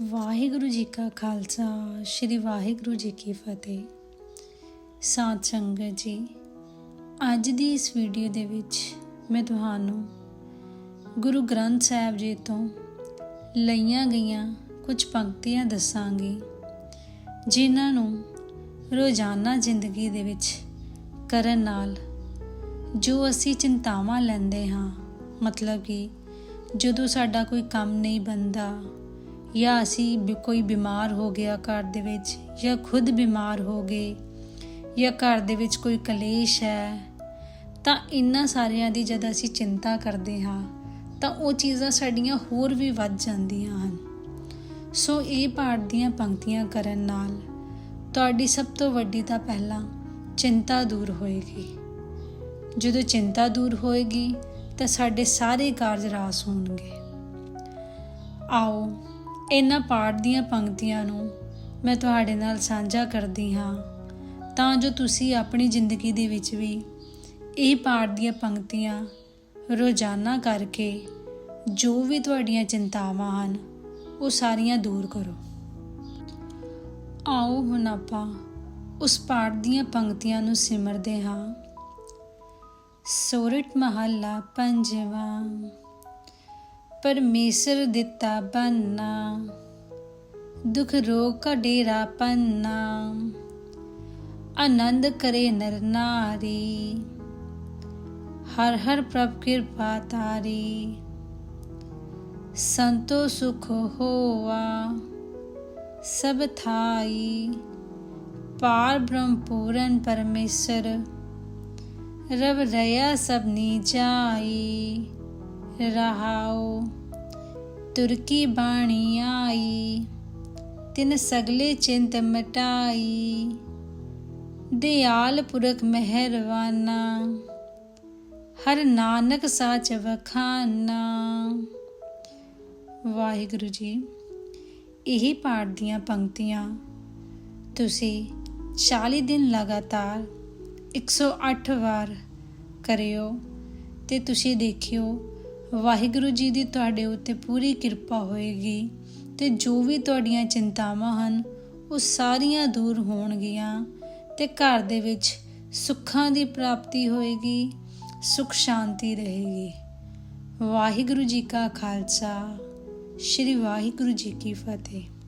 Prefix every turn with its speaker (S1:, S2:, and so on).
S1: ਵਾਹਿਗੁਰੂ ਜੀ ਕਾ ਖਾਲਸਾ, ਸ੍ਰੀ ਵਾਹਿਗੁਰੂ ਜੀ ਕੀ ਫਤਿਹ। ਸਾਧ ਸੰਗਤ ਜੀ, ਅੱਜ ਦੀ ਇਸ ਵੀਡੀਓ ਦੇ ਵਿੱਚ ਮੈਂ ਤੁਹਾਨੂੰ ਗੁਰੂ ਗ੍ਰੰਥ ਸਾਹਿਬ ਜੀ ਤੋਂ ਲਈਆਂ ਗਈਆਂ ਕੁਝ ਪੰਕਤੀਆਂ ਦੱਸਾਂਗੀ, ਜਿਨ੍ਹਾਂ ਨੂੰ ਰੋਜ਼ਾਨਾ ਜ਼ਿੰਦਗੀ ਦੇ ਵਿੱਚ ਕਰਨ ਨਾਲ ਜੋ ਅਸੀਂ ਚਿੰਤਾਵਾਂ ਲੈਂਦੇ ਹਾਂ, ਮਤਲਬ ਕਿ ਜਦੋਂ ਸਾਡਾ ਕੋਈ ਕੰਮ ਨਹੀਂ ਬੰਦਾ ਜਾਂ ਅਸੀਂ ਵੀ ਕੋਈ ਬਿਮਾਰ ਹੋ ਗਿਆ ਘਰ ਦੇ ਵਿੱਚ ਜਾਂ ਖੁਦ ਬਿਮਾਰ ਹੋ ਗਏ ਜਾਂ ਘਰ ਦੇ ਵਿੱਚ ਕੋਈ ਕਲੇਸ਼ ਹੈ, ਤਾਂ ਇੰਨਾ ਸਾਰਿਆਂ ਦੀ ਜਦ ਅਸੀਂ ਚਿੰਤਾ ਕਰਦੇ ਹਾਂ, ਤਾਂ ਉਹ ਚੀਜ਼ਾਂ ਸਾਡੀਆਂ ਹੋਰ ਵੀ ਵੱਧ ਜਾਂਦੀਆਂ ਹਨ। ਸੋ ਇਹ ਪਾਠ ਦੀਆਂ ਪੰਕਤੀਆਂ ਕਰਨ ਨਾਲ ਤੁਹਾਡੀ ਸਭ ਤੋਂ ਵੱਡੀ ਤਾਂ ਪਹਿਲਾਂ ਚਿੰਤਾ ਦੂਰ ਹੋਏਗੀ। ਜਦੋਂ ਚਿੰਤਾ ਦੂਰ ਹੋਏਗੀ, ਤਾਂ ਸਾਡੇ ਸਾਰੇ ਕਾਰਜ ਰਾਸ ਹੋਣਗੇ। ਆਓ ਇਹਨਾਂ ਪਾਠ ਦੀਆਂ ਪੰਕਤੀਆਂ ਨੂੰ ਮੈਂ ਤੁਹਾਡੇ ਨਾਲ ਸਾਂਝਾ ਕਰਦੀ ਹਾਂ। ਤਾਂ ਜੋ ਤੁਸੀਂ ਆਪਣੀ ਜ਼ਿੰਦਗੀ ਦੇ ਵਿੱਚ ਵੀ ਇਹ ਪਾਠ ਦੀਆਂ ਪੰਕਤੀਆਂ ਰੋਜ਼ਾਨਾ ਕਰਕੇ ਜੋ ਵੀ ਤੁਹਾਡੀਆਂ ਚਿੰਤਾਵਾਂ ਹਨ, ਉਹ ਸਾਰੀਆਂ ਦੂਰ ਕਰੋ। ਆਓ ਹੁਣ ਆਪਾਂ ਉਸ ਪਾਠ ਦੀਆਂ ਪੰਕਤੀਆਂ ਨੂੰ ਸਿਮਰਦੇ ਹਾਂ। ਸੋਰਠ ਮਹੱਲਾ ਪੰਜਵਾਂ। परमेसर दिता बनना दुख रोग का डेरा पन्ना आनंद करे नर नारी हर हर प्रभ कृपा तारी संतो सुख होवा सब थाई पार ब्रह्म पूरन परमेश्वर रव रया सबनी जाई ਰਹਾਉ, ਤੁਰਕੀ ਬਾਣੀ ਆਈ, ਤਿਨ ਸਗਲੇ ਚਿੰਤ ਮਟਾਈ। ਦਿਆਲ ਪੁਰਖ ਮਹਿਰਵਾਨਾ, ਹਰ ਨਾਨਕ ਸਾਚ ਵਖਾਨਾ। ਵਾਹਿਗੁਰੂ ਜੀ, ਇਹ ਪਾਠ ਦੀਆਂ ਪੰਕਤੀਆਂ। ਤੁਸੀਂ 40 ਦਿਨ ਲਗਾਤਾਰ 108 ਵਾਰ ਕਰਿਓ ਤੇ ਤੁਸੀਂ ਦੇਖਿਓ ਵਾਹਿਗੁਰੂ ਜੀ ਦੀ ਤੁਹਾਡੇ ਉੱਤੇ ਪੂਰੀ ਕਿਰਪਾ ਹੋਏਗੀ ਤੇ ਜੋ ਵੀ ਤੁਹਾਡੀਆਂ ਚਿੰਤਾਵਾਂ ਹਨ, ਉਹ ਸਾਰੀਆਂ ਦੂਰ ਹੋਣਗੀਆਂ ਤੇ ਘਰ ਦੇ ਵਿੱਚ ਸੁੱਖਾਂ ਦੀ ਪ੍ਰਾਪਤੀ ਹੋਏਗੀ, ਸੁਖ ਸ਼ਾਂਤੀ ਰਹੇਗੀ। ਵਾਹਿਗੁਰੂ ਜੀ ਕਾ ਖਾਲਸਾ, ਸ੍ਰੀ ਵਾਹਿਗੁਰੂ ਜੀ ਕੀ ਫਤਿਹ।